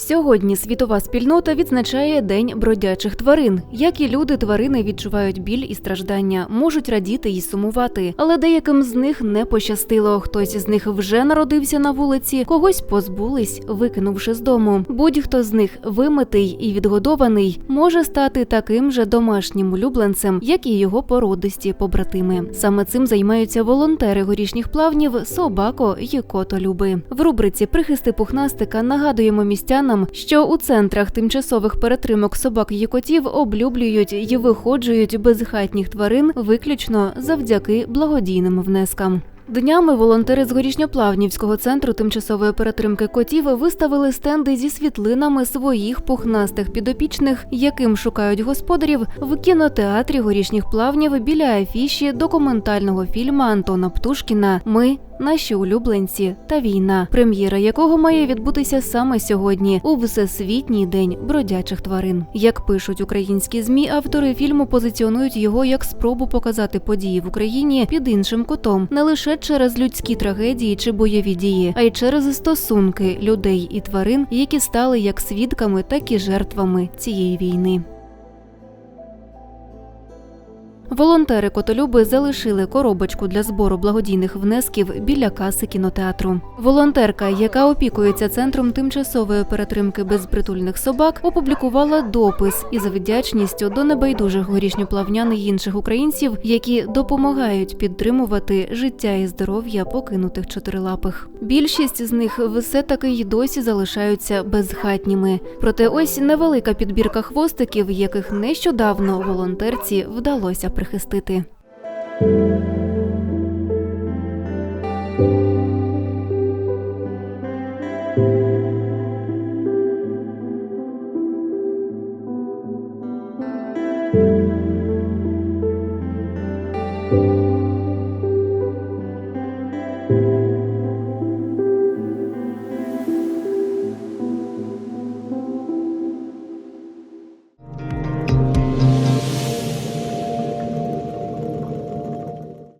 Сьогодні світова спільнота відзначає День бродячих тварин. Як і люди, тварини відчувають біль і страждання, можуть радіти і сумувати. Але деяким з них не пощастило. Хтось з них вже народився на вулиці, когось позбулись, викинувши з дому. Будь-хто з них вимитий і відгодований може стати таким же домашнім улюбленцем, як і його породисті побратими. Саме цим займаються волонтери горішніх плавнів, собако і котолюби. В рубриці Прихисти пухнастика нагадуємо містянам, що у центрах тимчасових перетримок собак і котів облюблюють і виходжують безхатніх тварин виключно завдяки благодійним внескам. Днями волонтери з горішньоплавнівського центру тимчасової перетримки котів виставили стенди зі світлинами своїх пухнастих підопічних, яким шукають господарів в кінотеатрі горішніх плавнів біля афіші документального фільму Антона Птушкіна Ми. Наші улюбленці та війна, прем'єра якого має відбутися саме сьогодні, у всесвітній день бродячих тварин. Як пишуть українські змі, автори фільму позиціонують його як спробу показати події в Україні під іншим кутом, не лише через людські трагедії чи бойові дії, а й через стосунки людей і тварин, які стали як свідками, так і жертвами цієї війни. Волонтери котолюби залишили коробочку для збору благодійних внесків біля каси кінотеатру. Волонтерка, яка опікується центром тимчасової перетримки безпритульних собак, опублікувала допис із вдячністю до небайдужих горішньоплавнян і інших українців, які допомагають підтримувати життя і здоров'я покинутих чотирилапих. Більшість з них все таки й досі залишаються безхатніми. Проте ось невелика підбірка хвостиків, яких нещодавно волонтерці вдалося прихистити.